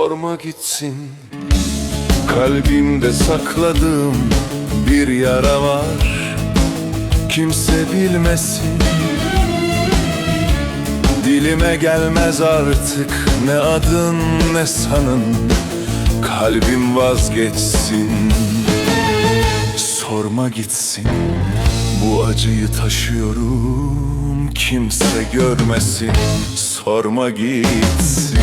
Sorma gitsin, Kalbimde sakladığım bir yara var. Kimse bilmesin. Dilime gelmez artık ne adın ne sanın. Kalbim vazgeçsin. Sorma gitsin. Bu acıyı taşıyorum Kimse görmesin. Sorma gitsin.